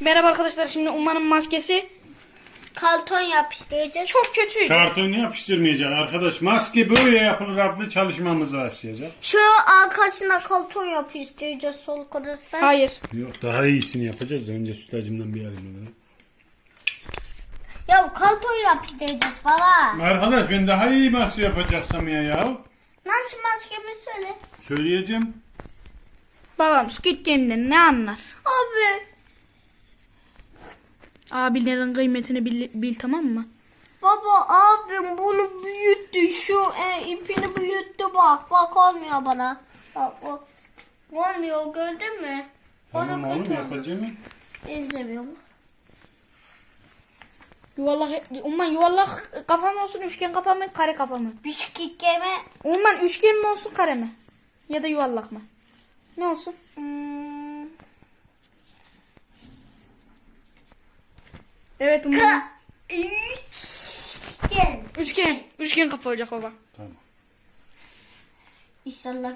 Merhaba arkadaşlar şimdi Uman'ın maskesi Kalton yapıştıracağız. çok kötü. Karton yapıştırmayacak arkadaş. Maske böyle yapılır adlı çalışmamız başlayacak. Şu arkasına kalton yapıştıracağız sol kodası. Hayır. Yok daha iyisini yapacağız da önce sütlacımdan bir alayım. Ya kalton yapıştıracağız baba. Arkadaş ben daha iyi maske yapacaksam ya ya. Nasıl maskemi söyle. Söyleyeceğim. Babam Squid Game'den ne anlar? Abi. Abilerin kıymetini bil, bil tamam mı? Baba abim bunu büyüttü. Şu e, ipini büyüttü bak. Bak olmuyor bana. Bak bak. Olmuyor gördün mü? Tamam Bana oğlum kötü oldu. yapacağım. Benzemiyor. Yuvarlak, Umman yuvarlak kafa mı olsun üçgen kafa mı kare kafa mı? Biskik yeme. Umman üçgen mi olsun kare mi? Ya da yuvarlak mı? Ne olsun? Hmm. Evet Umman. Ka- Gel. Üçgen. Üçgen kafa olacak baba. Tamam. İnşallah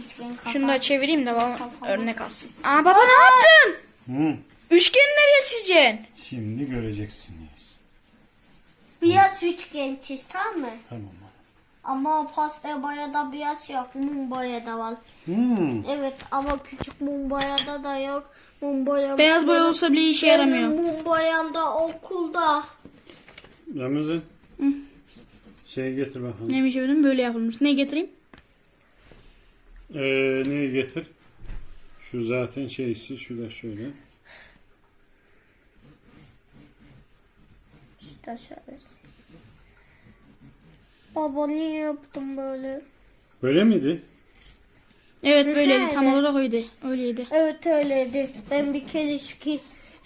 üçgen kafa. Şunu da çevireyim de baba örnek alsın. Aa baba ne yaptın? Hı. Üçgen nereye çizeceksin? Şimdi göreceksiniz. Biraz üçgen çiz tamam mı? Tamam. Ama pasta boyada biraz yok. Mum boyada var. Hmm. Evet ama küçük mum boyada da yok. Mum. Beyaz boya olsa bile işe yaramıyor. Benim mum boyam da okulda. Ramazan. Şey getir bakalım. Neymiş efendim böyle yapılmış. Ne getireyim? Ee, neyi getir? Şu zaten şeysi şu da şöyle. İşte şöyle. Baba niye yaptın böyle? Böyle miydi? Evet böyleydi tam olarak öyleydi. Öyleydi. Evet öyleydi. Ben bir kere şu ki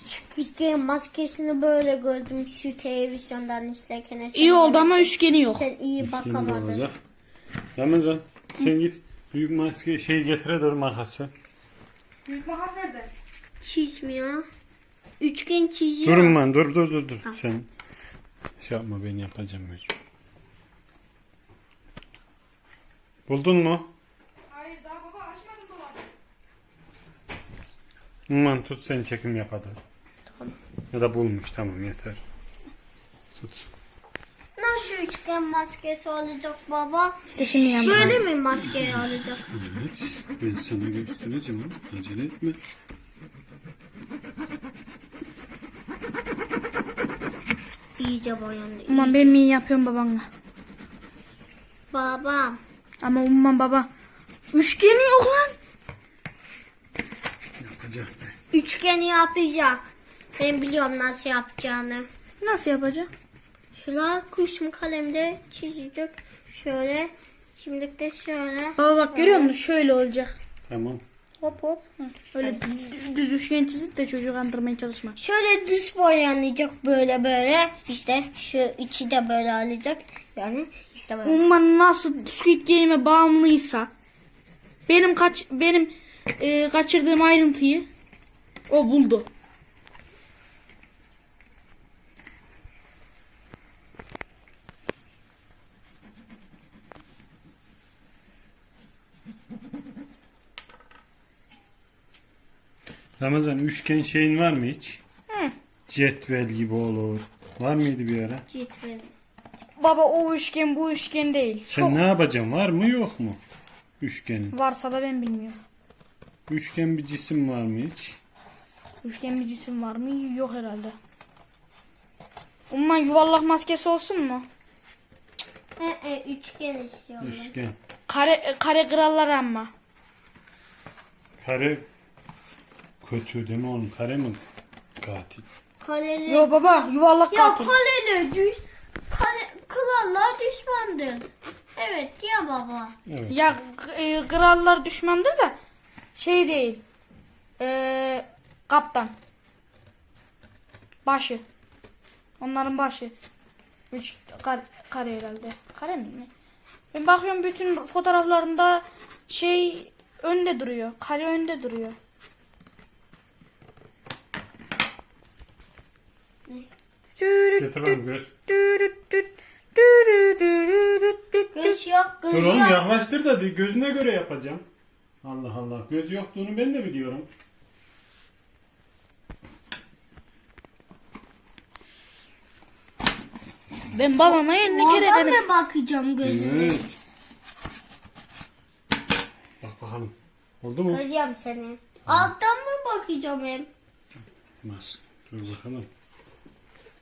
şu kike maskesini böyle gördüm şu televizyondan izlerken. Sen İyi oldu ama üçgeni yok. Sen iyi bakamadın. Ramazan sen git büyük maske şey getire dur makası. Büyük makas nerede? Çizmiyor. Üçgen çiziyor. Durun lan dur dur dur dur. Sen şey yapma ben yapacağım hocam. Buldun mu? Hayır daha baba açmadım dolabı. Aman tut sen çekim yap hadi. Ya da bulmuş tamam yeter. Tut. Nasıl üçgen maskesi olacak baba? Yandı. Böyle mi maskeyi alacak? Evet. Ben sana göstereceğim ama acele etme. İyice boyandı. Umman ben iyi yapıyorum babanla. Baba. Ama umman baba. Üçgeni yok lan. Yapacak be. Üçgeni yapacak. Ben biliyorum nasıl yapacağını. Nasıl yapacak? Şuraya kuşum kalemde çizecek. Şöyle. Şimdi de şöyle. Baba bak görüyor musun? Şöyle olacak. Tamam. Hop hop. Hı. Öyle dü- düz üçgen çizip de çocuğu kandırmaya çalışma. Şöyle düz boyanacak böyle böyle. İşte şu içi de böyle alacak. Yani işte böyle. Umman nasıl Squid Game'e bağımlıysa benim kaç benim e, kaçırdığım ayrıntıyı o buldu. Ramazan üçgen şeyin var mı hiç? Hı. Cetvel gibi olur. Var mıydı bir ara? Cetvel. Baba o üçgen bu üçgen değil. Sen Çok ne yapacaksın? Var mı yok mu? Üçgenin. varsa da ben bilmiyorum. Üçgen bir cisim var mı hiç? Üçgen bir cisim var mı? Yok herhalde. Umman yuvarlak maskesi olsun mu? E, e, üçgen istiyorum. Üçgen. Kare kare krallar ama. Kare kötü değil mi oğlum? Kare mi katil? Kaleli. Yo baba yuvarlak Ya katil. kaleli düş. Kale, krallar düşmandır. Evet ya baba. Evet. Ya e, krallar düşmandır da şey değil. E, kaptan. Başı. Onların başı. Üç kare, kare herhalde. Kare mi? ne? Ben bakıyorum bütün fotoğraflarında şey önde duruyor. Kare önde duruyor. Getir bakalım. Göz yok, göz Dur oğlum yok. yaklaştır da gözüne göre yapacağım. Allah Allah. Göz yoktuğunu ben de biliyorum. Ben babama 50 kere Oradan mı bakacağım gözüne? Bak bakalım. Oldu mu? Göreceğim seni. Alttan mı bakacağım hem? Olmaz. Dur bakalım.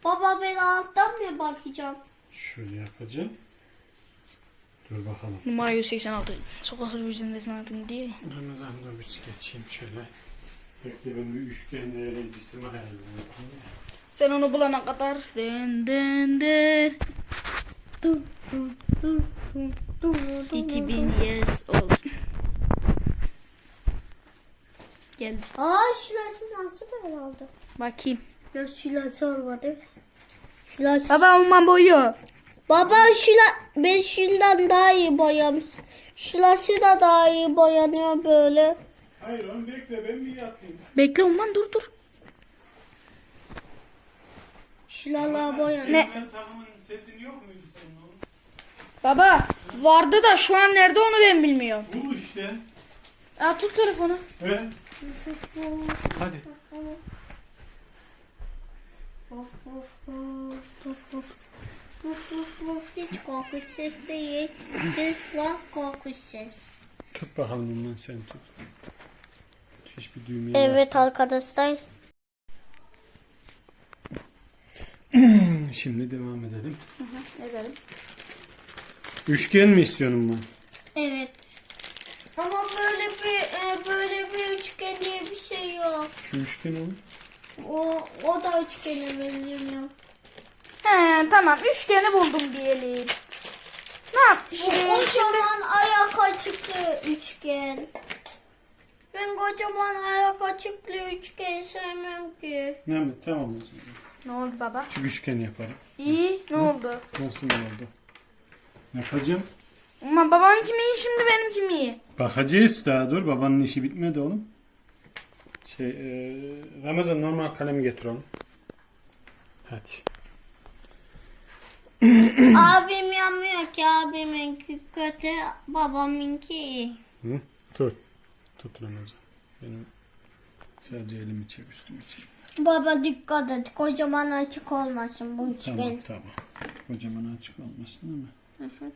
Baba ben alttan mı bakacağım? Şöyle yapacağım. Dur bakalım. Numara 186. Sokak sürücüsünde sanatım diye. Ramazan dur bir geçeyim şöyle. Bekle ben bir üçgen değerli cisim ayarlayayım. Sen onu bulana kadar dur dur dur. 2000 yes olsun. Geldi. Aa şurası nasıl böyle oldu? Bakayım. Ya şurası olmadı. Şurası. Baba umman boyuyor. Baba şura ben şundan daha iyi boyamış. Şurası da daha iyi boyanıyor böyle. Hayır onu bekle ben bir yapayım. Bekle umman dur dur. Şuralar boyanıyor. Ne? Senin takımın setin yok muydu senin oğlum? Baba vardı da şu an nerede onu ben bilmiyorum. Bul işte. Aa, tut telefonu. Evet. Hadi. Of of of of of. Uf uf uf hiç korkunç ses değil. Hiç var korkunç ses. Tut bakalım bundan sen tut. Hiçbir düğmeye Evet arkadaşlar. bas. Şimdi devam edelim. Edelim. Üçgen mi istiyorsun ben? Evet. Ama böyle bir e, böyle bir üçgen diye bir şey yok. Şu üçgen oğlum. O o da üçgene benziyor. He tamam üçgeni buldum diyelim. Ne yap? Bu Şimdi, kocaman ayak açıklı üçgen. Ben kocaman ayak açıklı üçgen sevmem ki. Ne tamam o zaman. Ne oldu baba? Şu üçgen yaparım. İyi ne oldu? Nasıl oldu? Yapacağım. Ama babanınki mi iyi şimdi benimki mi iyi? Bakacağız daha dur. Babanın işi bitmedi oğlum. Şey, e, Ramazan normal kalemi getir oğlum. Hadi. Abim yanmıyor ki abiminki kötü babamınki iyi. Hı? Tut. Tut Ramazan. Benim sadece elimi çek üstümü çek. Baba dikkat et kocaman açık olmasın bu üçgen. Tamam tamam. Kocaman açık olmasın değil mi?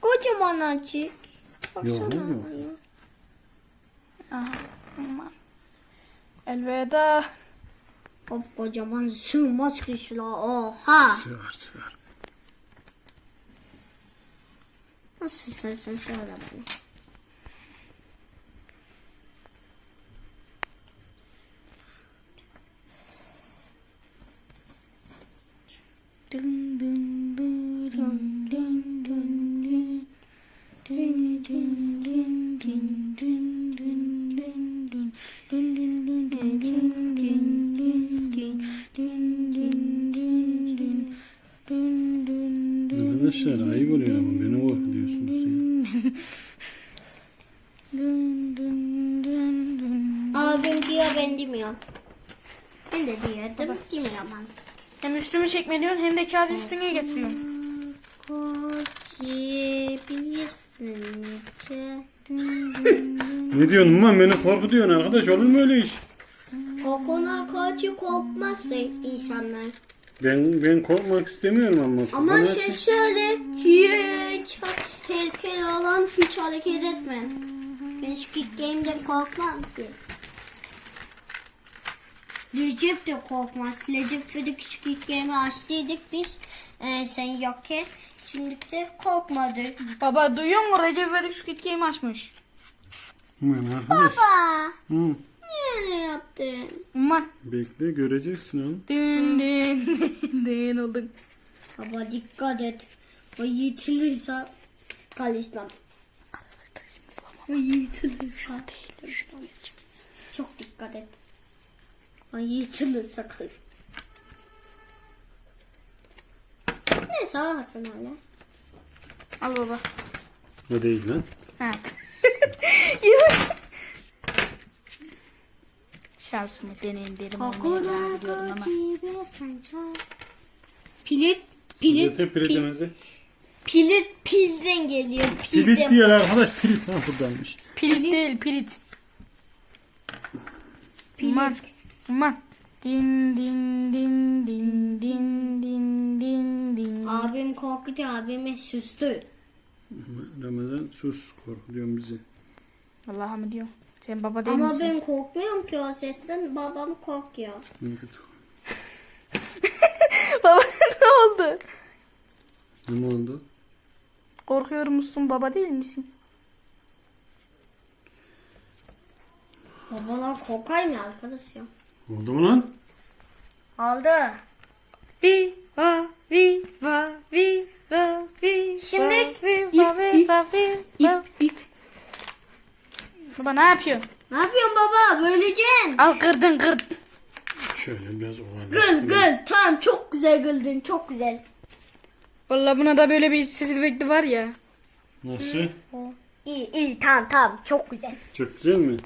Kocaman açık. Yok Baksana. yok. Aha, aman. Elveda. Hop kocaman sığmaz ki şuna. Oha. Sığar sığar. Nasıl sen şöyle bunu. Arkadaşlar ayıp oluyor ama beni korkutuyorsunuz ya. Dın. Abim diyor ben demiyorum. Ben de diyordum demiyorum. Hem üstümü çekme diyorsun hem de kağıdı üstüne getiriyorsun. Koçabilirsin. Ne diyorsun lan beni korkutuyorsun arkadaş olur mu öyle iş? Kokona karşı korkmaz insanlar. Ben ben korkmak istemiyorum ama. Ama Bana şey şöyle hiç tehlikeli olan hiç hareket etme. Ben Squid Game'de korkmam ki. Recep de korkmaz. Recep dedik Squid Game'i açtıydık biz. Ee, sen yokken. Şimdi de korkmadı. Baba duyuyor musun? Recep İvedik Squid Game açmış. Baba. Hı, Niye öyle yaptın? Aman. bekle göreceksin oğlum. Dın dın dın olduk. Baba dikkat et. O yitilirse kalistan. O yitilirse çok dikkat et. O yitilirse kal. Ne sağlasın öyle? Al baba. O değil lan. Ha. Şansımı deneyim dedim oynayacağımı biliyorum ama. Pilit, pilit, pilit, piritimizi. pilit, pilden geliyor. Pilden. diyor arkadaş. Pirit ha buradaymış. Pilit değil pilit. Aman. Aman. Din din din din din din din din. Abim korktu abime süstü. Ramazan sus korkutuyorsun bizi. Vallahi mı diyor? Sen baba değil Ama misin? ben korkmuyorum ki o sesten. Babam korkuyor. Ne kötü. baba ne oldu? Ne oldu? Korkuyor musun baba değil misin? Babalar korkar mı arkadaş ya? Oldu mu lan? Aldı. Viva viva viva viva Şimdi viva viva viva İp ip. Baba ne yapıyorsun? Ne yapıyorsun baba? Böleceksin. Al kırdın kırd. Şöyle biraz Gıl ovallaştırayım. gıl. Tamam çok güzel gıldın. Çok güzel. Vallahi buna da böyle bir ses efekti var ya. Nasıl? İyi iyi tamam tamam. Çok güzel. Çok güzel mi?